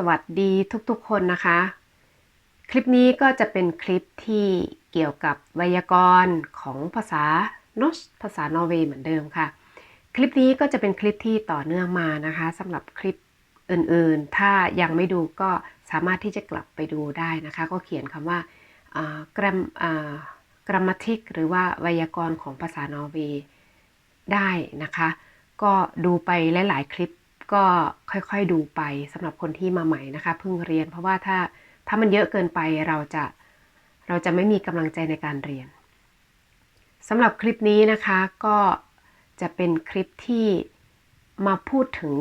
สวัสดีทุกๆคนนะคะ คลิปนี้ก็จะเป็นคลิปที่เกี่ยวกับไวยากรณ์ของภาษานอชภาษานอร์เวย์เหมือนเดิมค่ะ คลิปนี้ก็จะเป็นคลิปที่ต่อเนื่องมานะคะสำหรับคลิปอื่นๆ ถ้ายังไม่ดูก็สามารถที่จะกลับไปดูได้นะคะ ก็เขียนคำว่ากรัมกรามาทิกหรือว่าไวยากรณ์ของภาษานอร์เวย์ได้นะคะ ก็ดูไปหลายๆ คลิป ก็ค่อยๆดูไปสำหรับคนที่มาใหม่นะคะเพิ่งเรียน เพราะว่าถ้าถ้ามันเยอะเกินไปเราจะเราจะไม่มีกำลังใจในการเรียนสำหรับคลิปนี้นะคะก็จะเป็นคลิปที่มาพูดถึง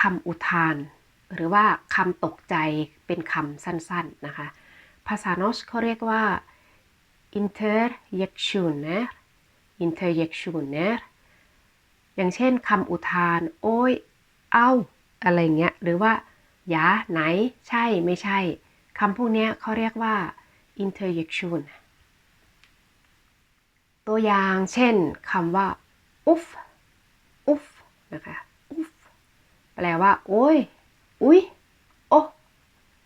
คำอุทาน หรือว่าคำตกใจเป็นคำสั้นๆนะคะ ภาษาโนชเขาเรียกว่า interjectioner interjectioner อย่างเช่นคำอุทาน โอ้ย เอ้า อะไรเงี้ย หรือว่ายาไหน ใช่ ไม่ใช่ คำพวกนี้เขาเรียกว่า interjection ตัวอย่างเช่นคำว่า อุฟ อุฟ นะคะ อุฟ แปลว่า โอ้ย อุ้ย โอ้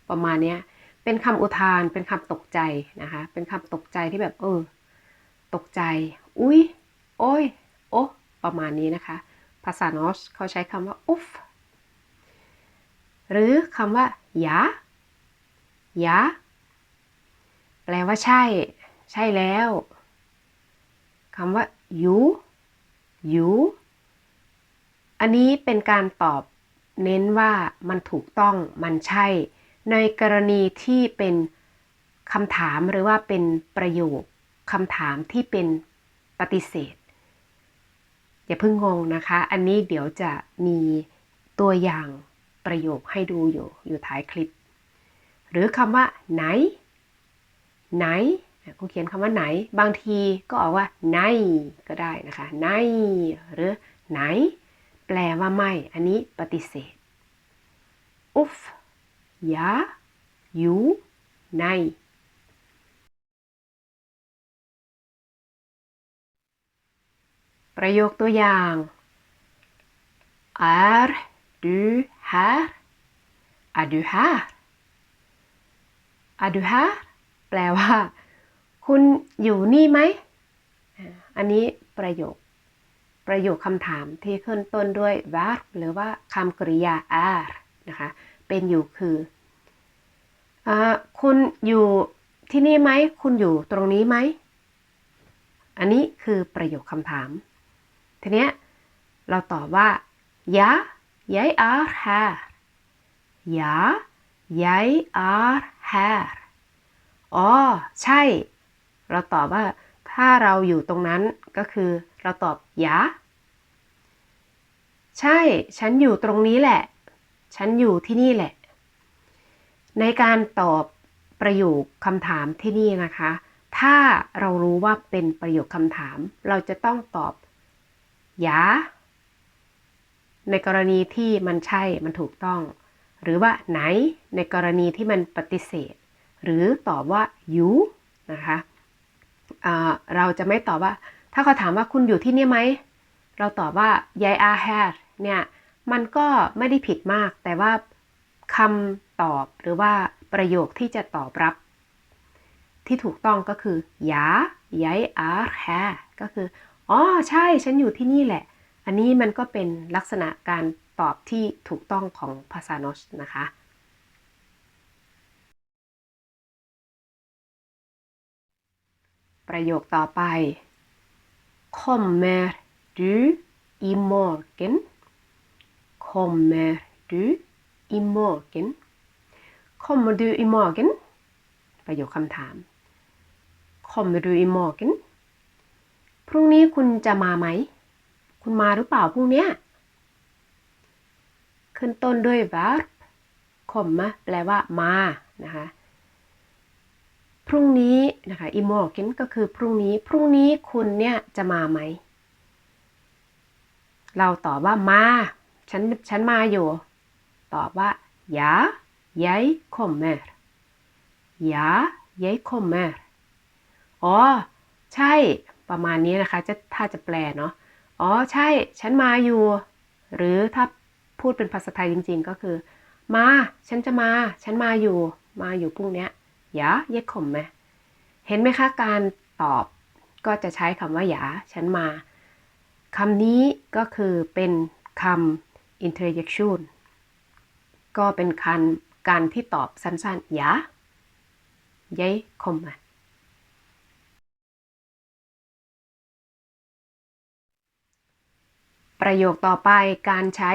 ประมาณนี้เป็นคำอุทาน เป็นคำตกใจนะคะ เป็นคำตกใจที่แบบ เออ ตกใจ อุ้ย โอ้ย โอ้ประมาณนี้นะคะ ภาษานอสเขาใช้คำว่าอุฟหรือคำว่ายายาแปลว่าใช่ ใช่แล้วคำว่ายูยูอันนี้เป็นการตอบเน้นว่ามันถูกต้องมันใช่ ในกรณีที่เป็นคำถามหรือว่าเป็นประโยคคำถามที่เป็นปฏิเสธ อย่าเพิ่งงงนะคะ อันนี้เดี๋ยวจะมีตัวอย่างประโยคให้ดูอยู่อยู่ท้ายคลิป หรือคำว่าไหน ไหนครูเขียนคำว่าไหน บางทีก็ออกว่าไหนก็ได้นะคะไหนหรือไหน แปลว่าไม่ อันนี้ปฏิเสธ อุฟยายูไหน ประโยคตัวอย่าง är du här är du här är du här แปลว่า คุณอยู่นี่ไหม อันนี้ประโยค ประโยคคำถามที่ขึ้นต้นด้วย verb หรือว่าคำกริยา är นะคะ เป็นอยู่คืออคุณอยู่ที่นี่ไหม คุณอยู่ตรงนี้ไหม อันนี้คือประโยคคำถาม ทีเนี้ยเราตอบว่า ja jeg er her ja jeg er her อ๋อใช่ เราตอบว่าถ้าเราอยู่ตรงนั้นก็คือเราตอบยะใช่ ฉันอยู่ตรงนี้แหละ ฉันอยู่ที่นี่แหละ ในการตอบประโยคคำถามที่นี่นะคะ ถ้าเรารู้ว่าเป็นประโยคคำถาม เราจะต้องตอบ ยะในกรณีที่มันใช่มันถูกต้อง หรือว่าไหนในกรณีที่มันปฏิเสธ หรือตอบว่ายูนะคะเราจะไม่ตอบว่า ถ้าเขาถามว่าคุณอยู่ที่นี่ไหม เราตอบว่ายายอาแฮเนี่ย มันก็ไม่ได้ผิดมาก แต่ว่าคำตอบหรือว่าประโยคที่จะตอบรับ ที่ถูกต้องก็คือยายายอาแฮก็คือ อ๋อใช่ฉันอยู่ที่นี่แหละ อันนี้มันก็เป็นลักษณะการตอบที่ถูกต้องของภาษาโนชนะคะ ประโยคต่อไป Kommer du i morgen Kommer du i morgen Kommer du i morgen ประโยคคำถาม Kommer du i morgen พรุ่งนี้คุณจะมาไหม คุณมาหรือเปล่าพรุ่งนี้ขึ้นต้นด้วย verb komma แปลว่ามานะคะ พรุ่งนี้นะคะ i morgen ก็คือพรุ่งนี้ พรุ่งนี้คุณเนี่ยจะมาไหม เราตอบว่ามา ฉัน ฉันมาอยู่ ตอบว่า ja jeg kommer ja jeg kommer อ๋อ ใช่ ประมาณนี้นะคะจะถ้าจะแปลเนาะอ๋อใช่ ฉันมาอยู่ หรือถ้าพูดเป็นภาษาไทยจริง ๆ ก็คือ มา ฉันจะมา ฉันมาอยู่ มาอยู่พรุ่งนี้ยหยาเย็กขมไหมเห็นไหมคะการตอบก็จะใช้คำว่าหยาฉันมาคำนี้ก็คือเป็นคำ interjection ก็เป็นการการที่ตอบสั้นๆหยาเย้คมไห ประโยคต่อไปการใช้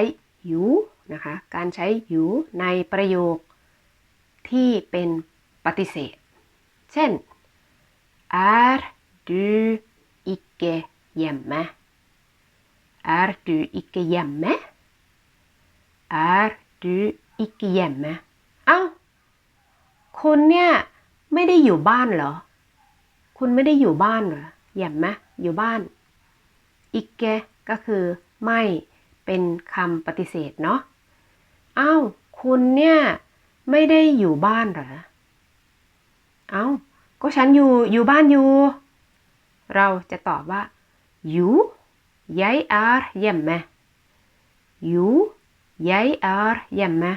อยู่นะคะ การใช้อยู่ในประโยคที่เป็นปฏิเสธ เช่น är du icke hjemme är du icke hjemme är du icke hjemme เอ้าคุณเนี่ยไม่ได้อยู่บ้านเหรอ คุณไม่ได้อยู่บ้านเหรอ hjemme อยู่บ้าน icke ก็คือ ไม่เป็นคำปฏิเสธเนาะอ้าวคุณเนี่ยไม่ได้อยู่บ้านเหรอ เอ้า ก็ฉันอยู่อยู่บ้านอยู่ เราจะตอบว่าอยู่ jeg er hjemme อยู่ jeg er hjemme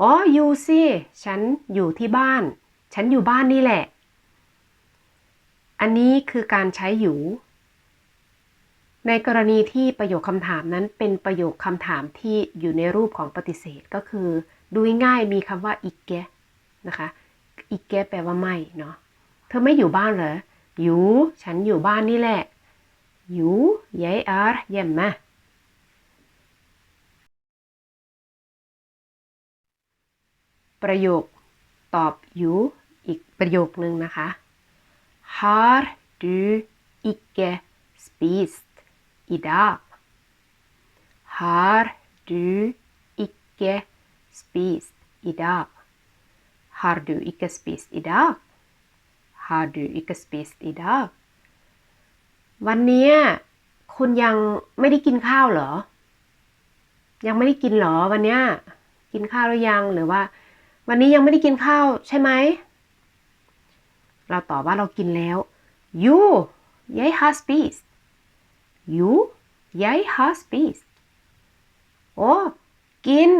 อ๋ออยู่สิฉันอยู่ที่บ้าน ฉันอยู่บ้านนี่แหละ อันนี้คือการใช้อยู่ ในกรณีที่ประโยคคำถามนั้นเป็นประโยคคำถามที่อยู่ในรูปของปฏิเสธก็คือ ดูง่ายมีคำว่าอีกแกนะคะอีกแกแปลว่าไม่เนาะเธอไม่อยู่บ้านเหรออยู่ฉันอยู่บ้านนี่แหละอยู่ jeg er hjemme ประโยคตอบอยู่อีกประโยคนึงนะคะ har du ikke spist i dag har du ikke spist i dag har du ikke spist i dag har du ikke spist i dag วันนี้คุณยังไม่ได้กินข้าวเหรอ ยังไม่ได้กินเหรอวันนี้กินข้าวหรือยังหรือว่า วันนี้ยังไม่ได้กินข้าวใช่ไหม เราตอบว่าเรากินแล้ว you jeg har spist you jeg har spist โอ้ กิน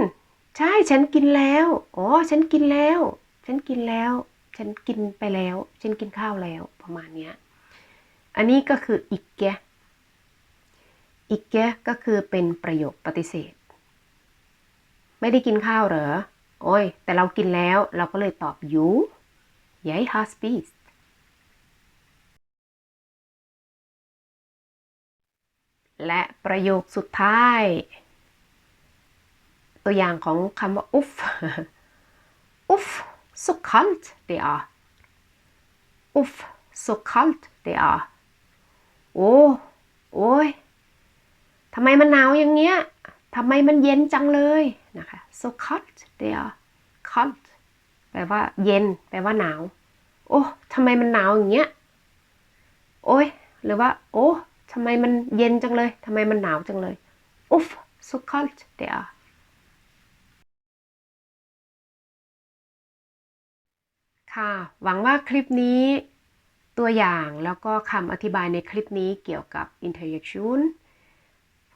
ใช่ฉันกินแล้วอ๋อฉันกินแล้ว ฉันกินแล้ว ฉันกินไปแล้ว ฉันกินข้าวแล้วประมาณเนี้ย อันนี้ก็คืออีกแกอีกแกก็คือเป็นประโยคปฏิเสธ ไม่ได้กินข้าวเหรอ โอ้ย แต่เรากินแล้ว เราก็เลยตอบยู jeg har spist และประโยคสุดท้าย ตัวอย่างของคำว่า uff uff så kallt det är uff så kallt det är โอ้โอ้ยทำไมมันหนาวอย่างเงี้ยทำไมมันเย็นจังเลยนะคะ so kallt det är kallt แปลว่าเย็น แปลว่าหนาว โอ้ทำไมมันหนาวอย่างเงี้ย โอ้ยหรือว่า โอ้ ทำไมมันเย็นจังเลย ทำไมมันหนาวจังเลย uff så kallt det är ค่ะ หวังว่าคลิปนี้ตัวอย่างแล้วก็คำอธิบายในคลิปนี้เกี่ยวกับ interjection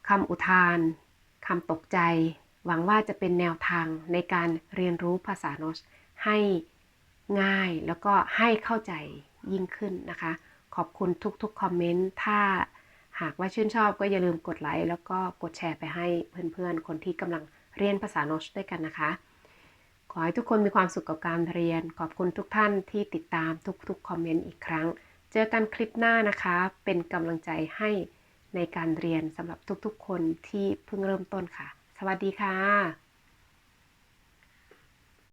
คำอุทานคำตกใจ หวังว่าจะเป็นแนวทางในการเรียนรู้ภาษาโนสให้ง่ายแล้วก็ให้เข้าใจยิ่งขึ้นนะคะ ขอบคุณทุกๆคอมเมนต์ถ้า หากว่าชื่นชอบก็อย่าลืมกดไลค์แล้วก็กดแชร์ไปให้เพื่อนๆ คนที่กำลังเรียนภาษาโนชด้วยกันนะคะ ขอให้ทุกคนมีความสุขกับการเรียน ขอบคุณทุกท่านที่ติดตามทุกๆคอมเมนต์อีกครั้ง เจอกันคลิปหน้านะคะ เป็นกำลังใจให้ในการเรียนสำหรับทุกๆ คนที่เพิ่งเริ่มต้นค่ะ สวัสดีค่ะ